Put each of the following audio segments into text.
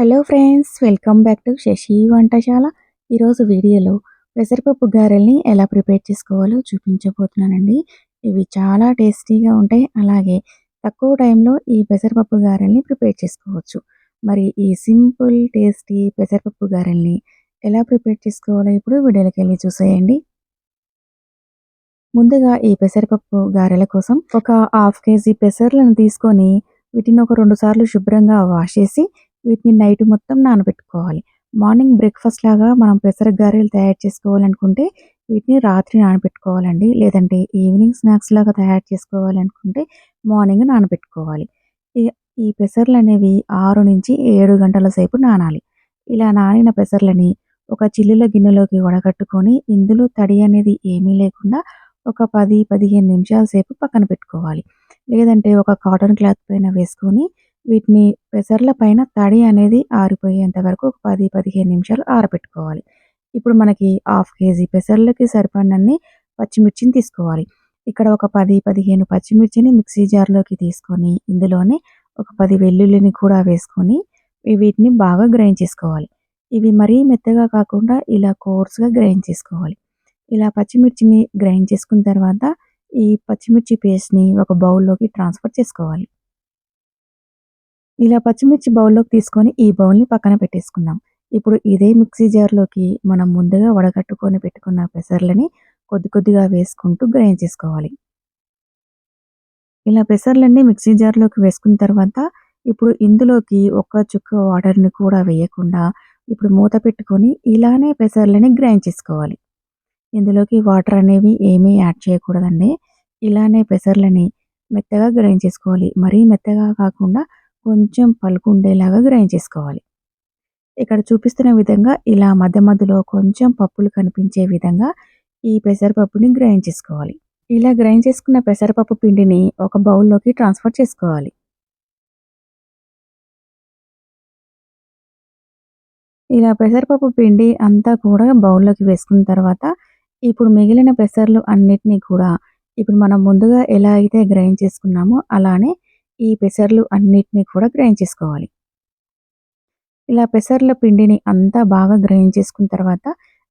Hello friends welcome back to Sasi Vantasala ఈరోజు వీడియోలో పెసరపప్పు గారెల్ని ఎలా ప్రిపేర్ చేసుకోవాలో చూపించబోతున్నానండి. ఇవి చాలా టేస్టీగా ఉంటాయి. అలాగే తక్కువ టైంలో ఈ పెసరపప్పు గారెల్ని ప్రిపేర్ చేసుకోవచ్చు. మరి ఈ సింపుల్ టేస్టీ పెసరపప్పు గారెల్ని ఎలా ప్రిపేర్ చేసుకోవాలో ఇప్పుడు వీడియోలోకి వెళ్ళి చూసేయండి. ముందుగా ఈ పెసరపప్పు గారెల కోసం ఒక హాఫ్ కేజీ పెసర్లను తీసుకొని వీటిని ఒక రెండు సార్లు శుభ్రంగా వాష్ చేసి వీటిని నైట్ మొత్తం నానబెట్టుకోవాలి. మార్నింగ్ బ్రేక్ఫాస్ట్ లాగా మనం పెసర గారెలు తయారు చేసుకోవాలనుకుంటే వీటిని రాత్రి నానబెట్టుకోవాలండి. లేదంటే ఈవినింగ్ స్నాక్స్ లాగా తయారు చేసుకోవాలనుకుంటే మార్నింగ్ నానబెట్టుకోవాలి. ఈ ఈ పెసర్లు అనేవి ఆరు నుంచి ఏడు గంటల సేపు నానాలి. ఇలా నానిన పెసర్లని ఒక చిల్లుల గిన్నెలోకి వడగట్టుకొని ఇందులో తడి అనేది ఏమీ లేకుండా ఒక పది పదిహేను నిమిషాల సేపు పక్కన పెట్టుకోవాలి. లేదంటే ఒక కాటన్ క్లాత్ పైన వేసుకొని వీటిని పెసర్ల పైన తడి అనేది ఆరిపోయేంత వరకు ఒక పది పదిహేను నిమిషాలు ఆరబెట్టుకోవాలి. ఇప్పుడు మనకి హాఫ్ కేజీ పెసర్లకి సరిపడినన్ని పచ్చిమిర్చిని తీసుకోవాలి. ఇక్కడ ఒక పది పదిహేను పచ్చిమిర్చిని మిక్సీ జార్లోకి తీసుకొని ఇందులోనే ఒక పది వెల్లుల్లిని కూడా వేసుకొని వీటిని బాగా గ్రైండ్ చేసుకోవాలి. ఇవి మరీ మెత్తగా కాకుండా ఇలా కోర్స్గా గ్రైండ్ చేసుకోవాలి. ఇలా పచ్చిమిర్చిని గ్రైండ్ చేసుకున్న తర్వాత ఈ పచ్చిమిర్చి పేస్ట్ని ఒక బౌల్లోకి ట్రాన్స్ఫర్ చేసుకోవాలి. ఇలా పచ్చిమిర్చి బౌల్లోకి తీసుకొని ఈ బౌల్ని పక్కన పెట్టేసుకుందాం. ఇప్పుడు ఇదే మిక్సీ జార్లోకి మనం ముందుగా వడగట్టుకొని పెట్టుకున్న పెసర్లని కొద్ది కొద్దిగా వేసుకుంటూ గ్రైండ్ చేసుకోవాలి. ఇలా పెసర్లన్నీ మిక్సీ జార్లోకి వేసుకున్న తర్వాత ఇప్పుడు ఇందులోకి ఒక్క చుక్క వాటర్ని కూడా వేయకుండా ఇప్పుడు మూత పెట్టుకొని ఇలానే పెసర్లని గ్రైండ్ చేసుకోవాలి. ఇందులోకి వాటర్ అనేవి ఏమీ యాడ్ చేయకూడదండి. ఇలానే పెసర్లని మెత్తగా గ్రైండ్ చేసుకోవాలి. మరీ మెత్తగా కాకుండా కొంచెం పలుకుండేలాగా గ్రైండ్ చేసుకోవాలి. ఇక్కడ చూపిస్తున్న విధంగా ఇలా మధ్య మధ్యలో కొంచెం పప్పులు కనిపించే విధంగా ఈ పెసరపప్పుని గ్రైండ్ చేసుకోవాలి. ఇలా గ్రైండ్ చేసుకున్న పెసరపప్పు పిండిని ఒక బౌల్లోకి ట్రాన్స్ఫర్ చేసుకోవాలి. ఇలా పెసరపప్పు పిండి అంతా కూడా బౌల్లోకి వేసుకున్న తర్వాత ఇప్పుడు మిగిలిన పెసర్లు అన్నిటినీ కూడా ఇప్పుడు మనం ముందుగా ఎలా అయితే గ్రైండ్ చేసుకున్నామో అలానే ఈ పెసర్లు అన్నిటినీ కూడా గ్రైండ్ చేసుకోవాలి. ఇలా పెసర్ల పిండిని అంతా బాగా గ్రైండ్ చేసుకున్న తర్వాత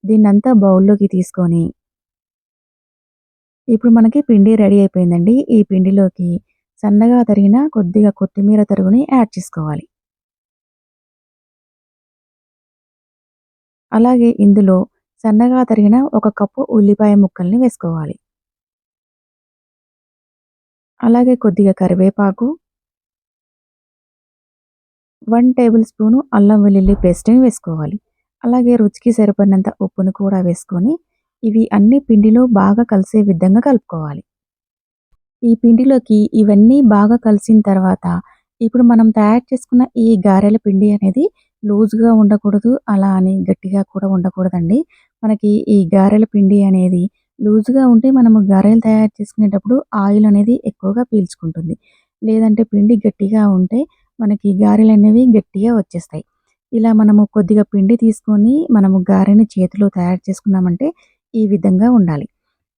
దీన్ని అంతా బౌల్లోకి తీసుకొని ఇప్పుడు మనకి పిండి రెడీ అయిపోయిందండి. ఈ పిండిలోకి సన్నగా తరిగిన కొద్దిగా కొత్తిమీర తరుగుని యాడ్ చేసుకోవాలి. అలాగే ఇందులో సన్నగా తరిగిన ఒక కప్పు ఉల్లిపాయ ముక్కల్ని వేసుకోవాలి. అలాగే కొద్దిగా కరివేపాకు వన్ టేబుల్ స్పూను అల్లం వెల్లుల్లి పేస్ట్ని వేసుకోవాలి. అలాగే రుచికి సరిపడినంత ఉప్పును కూడా వేసుకొని ఇవి అన్ని పిండిలో బాగా కలిసే విధంగా కలుపుకోవాలి. ఈ పిండిలోకి ఇవన్నీ బాగా కలిసిన తర్వాత ఇప్పుడు మనం తయారు చేసుకున్న ఈ గారెల పిండి అనేది లూజ్గా ఉండకూడదు అలా అని గట్టిగా కూడా ఉండకూడదండి. మనకి ఈ గారెల పిండి అనేది లూజ్గా ఉంటే మనము గారెలు తయారు చేసుకునేటప్పుడు ఆయిల్ అనేది ఎక్కువగా పీల్చుకుంటుంది. లేదంటే పిండి గట్టిగా ఉంటే మనకి గారెలు అనేవి గట్టిగా వచ్చేస్తాయి. ఇలా మనము కొద్దిగా పిండి తీసుకొని మనము గారెని చేతిలో తయారు చేసుకున్నామంటే ఈ విధంగా ఉండాలి.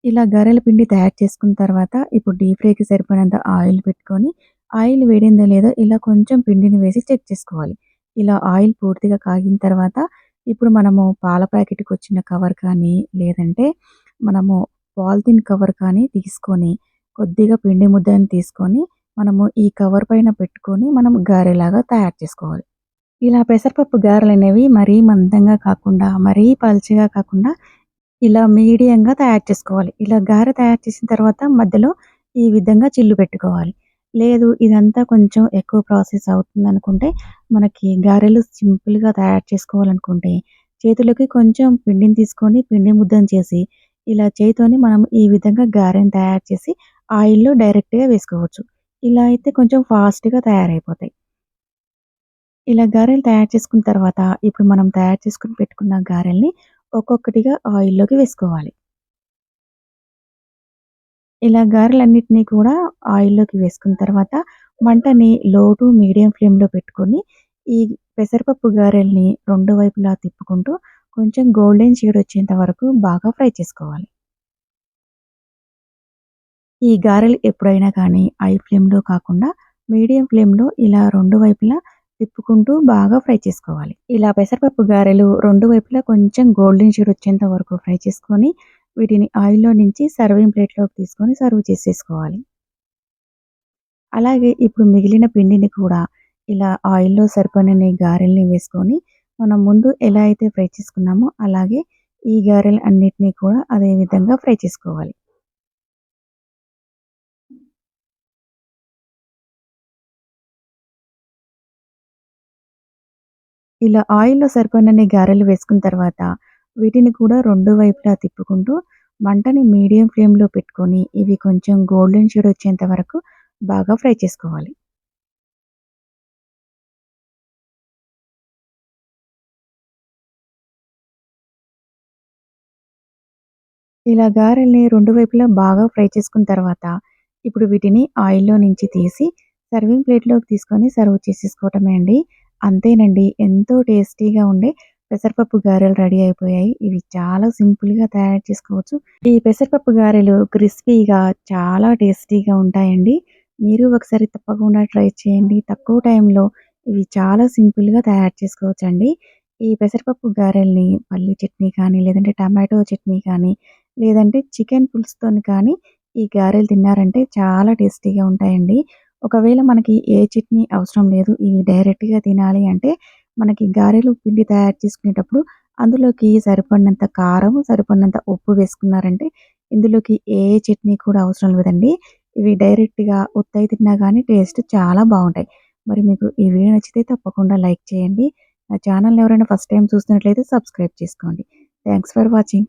ఇలా గారెల పిండి తయారు చేసుకున్న తర్వాత ఇప్పుడు డీప్ ఫ్రైకి సరిపడినంత ఆయిల్ పెట్టుకొని ఆయిల్ వేడిందో లేదో ఇలా కొంచెం పిండిని వేసి చెక్ చేసుకోవాలి. ఇలా ఆయిల్ పూర్తిగా కాగిన తర్వాత ఇప్పుడు మనము పాల ప్యాకెట్కి వచ్చిన కవర్ కానీ లేదంటే మనము పాలిథిన్ కవర్ కానీ తీసుకొని కొద్దిగా పిండి ముద్దను తీసుకొని మనము ఈ కవర్ పైన పెట్టుకొని మనం గారెలాగా తయారు చేసుకోవాలి. ఇలా పెసరపప్పు గారెలు అనేవి మరీ మందంగా కాకుండా మరీ పల్చగా కాకుండా ఇలా మీడియంగా తయారు చేసుకోవాలి. ఇలా గారె తయారు చేసిన తర్వాత మధ్యలో ఈ విధంగా చిల్లు పెట్టుకోవాలి. లేదు ఇదంతా కొంచెం ఎక్కువ ప్రాసెస్ అవుతుంది అనుకుంటే మనకి గారెలు సింపుల్గా తయారు చేసుకోవాలనుకుంటే చేతులకి కొంచెం పిండిని తీసుకొని పిండి ముద్దను చేసి ఇలా చేతితోని మనం ఈ విధంగా గారెని తయారు చేసి ఆయిల్లో డైరెక్ట్గా వేసుకోవచ్చు. ఇలా అయితే కొంచెం ఫాస్ట్గా తయారైపోతాయి. ఇలా గారెలు తయారు చేసుకున్న తర్వాత ఇప్పుడు మనం తయారు చేసుకుని పెట్టుకున్న గారెల్ని ఒక్కొక్కటిగా ఆయిల్లోకి వేసుకోవాలి. ఇలా గారెలన్నిటిని కూడా ఆయిల్లోకి వేసుకున్న తర్వాత మంటని లో టు మీడియం ఫ్లేమ్లో పెట్టుకొని ఈ పెసరపప్పు గారెల్ని రెండు వైపులా తిప్పుకుంటూ కొంచెం గోల్డెన్ షేడ్ వచ్చేంత వరకు బాగా ఫ్రై చేసుకోవాలి. ఈ గారెలు ఎప్పుడైనా కానీ ఐ ఫ్లేమ్లో కాకుండా మీడియం ఫ్లేమ్లో ఇలా రెండు వైపులా తిప్పుకుంటూ బాగా ఫ్రై చేసుకోవాలి. ఇలా పెసరపప్పు గారెలు రెండు వైపులా కొంచెం గోల్డెన్ షేడ్ వచ్చేంత వరకు ఫ్రై చేసుకొని వీటిని ఆయిల్‌లో నుంచి సర్వింగ్ ప్లేట్‌లోకి తీసుకొని సర్వ్ చేసేసుకోవాలి. అలాగే ఇప్పుడు మిగిలిన పిండిని కూడా ఇలా ఆయిల్‌లో సరిపడిన గారెల్ని వేసుకొని మనం ముందు ఎలా అయితే ఫ్రై చేసుకున్నామో అలాగే ఈ గారెలు అన్నిటిని కూడా అదే విధంగా ఫ్రై చేసుకోవాలి. ఇలా ఆయిల్‌లో సరిపడినన్ని గారెలు వేసుకున్న తర్వాత వీటిని కూడా రెండు వైపులా తిప్పుకుంటూ మంటని మీడియం ఫ్లేమ్‌లో పెట్టుకొని ఇవి కొంచెం గోల్డెన్ షేడ్ వచ్చేంత వరకు బాగా ఫ్రై చేసుకోవాలి. ఇలా గారెల్ని రెండు వైపులా బాగా ఫ్రై చేసుకున్న తర్వాత ఇప్పుడు వీటిని ఆయిల్‌లో నుంచి తీసి సర్వింగ్ ప్లేట్‌లోకి తీసుకొని సర్వ్ చేసేసుకోవటమే అండి. అంతేనండి ఎంతో టేస్టీగా ఉండే పెసరపప్పు గారెలు రెడీ అయిపోయాయి. ఇవి చాలా సింపుల్‌గా తయారు చేసుకోవచ్చు. ఈ పెసరపప్పు గారెలు క్రిస్పీగా చాలా టేస్టీగా ఉంటాయండి. మీరు ఒకసారి తప్పకుండా ట్రై చేయండి. తక్కువ టైంలో ఇవి చాలా సింపుల్‌గా తయారు చేసుకోవచ్చు అండి ఈ పెసరపప్పు గారెల్ని పల్లి చట్నీ కానీ, లేదంటే టమాటో చట్నీ కానీ, లేదంటే చికెన్ పులుసుతోని కానీ ఈ గారెలు తిన్నారంటే చాలా టేస్టీగా ఉంటాయండి. ఒకవేళ మనకి ఏ చట్నీ అవసరం లేదు. ఇవి డైరెక్ట్‌గా తినాలి అంటే మనకి గారెలు పిండి తయారు చేసుకునేటప్పుడు అందులోకి సరిపడినంత కారం, సరిపడినంత ఉప్పు వేసుకున్నారంటే ఇందులోకి ఏ చట్నీ కూడా అవసరం లేదండి. ఇవి డైరెక్ట్‌గా ఉత్తయి తిన్నా కానీ టేస్ట్ చాలా బాగుంటాయి మరి మీకు ఈ వీడియో నచ్చితే తప్పకుండా లైక్ చేయండి. నా ఛానల్ ఎవరైనా ఫస్ట్ టైం చూస్తున్నట్లయితే సబ్స్క్రైబ్ చేసుకోండి. Thanks for watching.